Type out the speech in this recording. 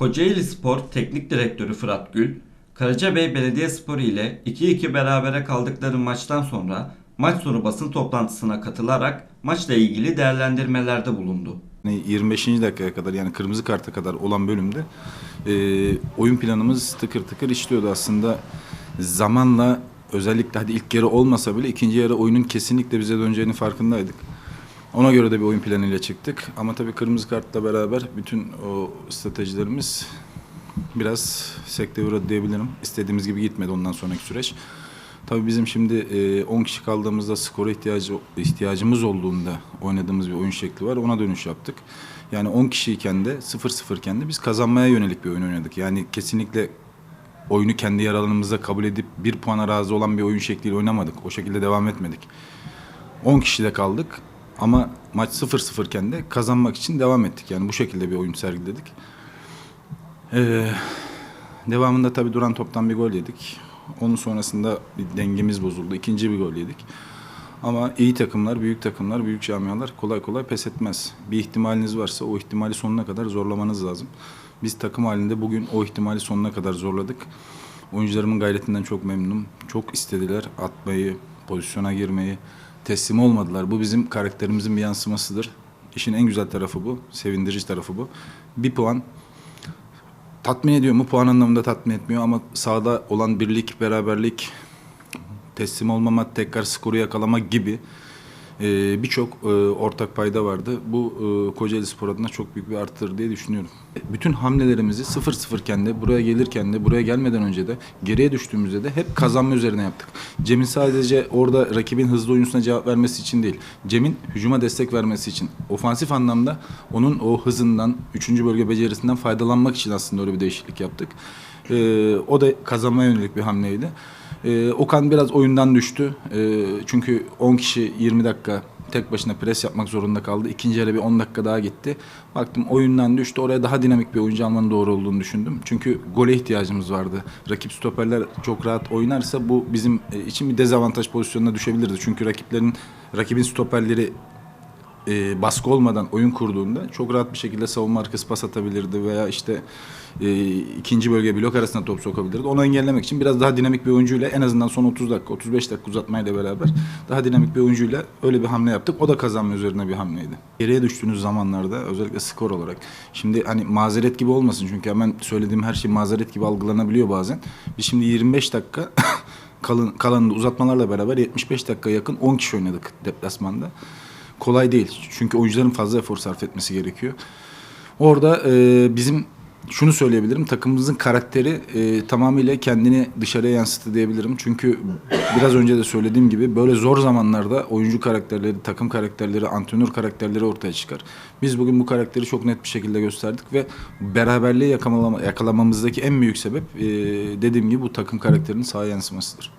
Kocaeli Spor Teknik Direktörü Fırat Gül, Karacabey Belediyespor ile 2-2 berabere kaldıkları maçtan sonra maç sonu basın toplantısına katılarak maçla ilgili değerlendirmelerde bulundu. Yani 25. dakikaya kadar yani kırmızı karta kadar olan bölümde e, oyun planımız tıkır tıkır işliyordu aslında. Zamanla özellikle hadi ilk yarı olmasa bile ikinci yarı oyunun kesinlikle bize döneceğini farkındaydık. Ona göre de bir oyun planıyla çıktık. Ama tabii kırmızı kartla beraber bütün o stratejilerimiz biraz sekteye uğradı diyebilirim. İstediğimiz gibi gitmedi ondan sonraki süreç. Tabii bizim şimdi e, 10 kişi kaldığımızda skora ihtiyacı ihtiyacımız olduğunda oynadığımız bir oyun şekli var. Ona dönüş yaptık. Yani 10 kişiyken de 0-0 iken de biz kazanmaya yönelik bir oyun oynadık. Yani kesinlikle oyunu kendi yer alanımızda kabul edip bir puana razı olan bir oyun şekliyle oynamadık. O şekilde devam etmedik. 10 kişide kaldık ama maç 0-0 iken de kazanmak için devam ettik. Yani bu şekilde bir oyun sergiledik. Ee, devamında tabii duran toptan bir gol yedik. Onun sonrasında bir dengemiz bozuldu. İkinci bir gol yedik. Ama iyi takımlar, büyük takımlar, büyük camialar kolay kolay pes etmez. Bir ihtimaliniz varsa o ihtimali sonuna kadar zorlamanız lazım. Biz takım halinde bugün o ihtimali sonuna kadar zorladık. Oyuncularımın gayretinden çok memnunum. Çok istediler atmayı, pozisyona girmeyi. Teslim olmadılar. Bu bizim karakterimizin bir yansımasıdır. İşin en güzel tarafı bu. Sevindirici tarafı bu. Bir puan tatmin ediyor mu? Puan anlamında tatmin etmiyor ama sahada olan birlik, beraberlik, teslim olmama, tekrar skoru yakalama gibi e, birçok e, ortak payda vardı. Bu e, Kocaeli Spor adına çok büyük bir artıdır diye düşünüyorum. Bütün hamlelerimizi 0-0 iken de, buraya gelirken de, buraya gelmeden önce de, geriye düştüğümüzde de hep kazanma üzerine yaptık. Cem'in sadece orada rakibin hızlı oyuncusuna cevap vermesi için değil, Cem'in hücuma destek vermesi için, ofansif anlamda onun o hızından, 3. bölge becerisinden faydalanmak için aslında öyle bir değişiklik yaptık. E, o da kazanmaya yönelik bir hamleydi. Ee, Okan biraz oyundan düştü. Ee, çünkü 10 kişi 20 dakika tek başına pres yapmak zorunda kaldı. İkinci yarı bir 10 dakika daha gitti. Baktım oyundan düştü. Oraya daha dinamik bir oyuncu almanın doğru olduğunu düşündüm. Çünkü gole ihtiyacımız vardı. Rakip stoperler çok rahat oynarsa bu bizim e, için bir dezavantaj pozisyonuna düşebilirdi. Çünkü rakiplerin rakibin stoperleri e, baskı olmadan oyun kurduğunda çok rahat bir şekilde savunma arkası pas atabilirdi veya işte e, ikinci bölge blok arasında top sokabilirdi. Onu engellemek için biraz daha dinamik bir oyuncuyla en azından son 30 dakika 35 dakika uzatmayla beraber daha dinamik bir oyuncuyla öyle bir hamle yaptık. O da kazanma üzerine bir hamleydi. Geriye düştüğünüz zamanlarda özellikle skor olarak şimdi hani mazeret gibi olmasın çünkü hemen söylediğim her şey mazeret gibi algılanabiliyor bazen. Biz şimdi 25 dakika kalın kalanında uzatmalarla beraber 75 dakika yakın 10 kişi oynadık deplasmanda kolay değil. Çünkü oyuncuların fazla efor sarf etmesi gerekiyor. Orada e, bizim şunu söyleyebilirim. Takımımızın karakteri e, tamamıyla kendini dışarıya yansıttı diyebilirim. Çünkü biraz önce de söylediğim gibi böyle zor zamanlarda oyuncu karakterleri, takım karakterleri, antrenör karakterleri ortaya çıkar. Biz bugün bu karakteri çok net bir şekilde gösterdik ve beraberliği yakalama, yakalamamızdaki en büyük sebep e, dediğim gibi bu takım karakterinin sahaya yansımasıdır.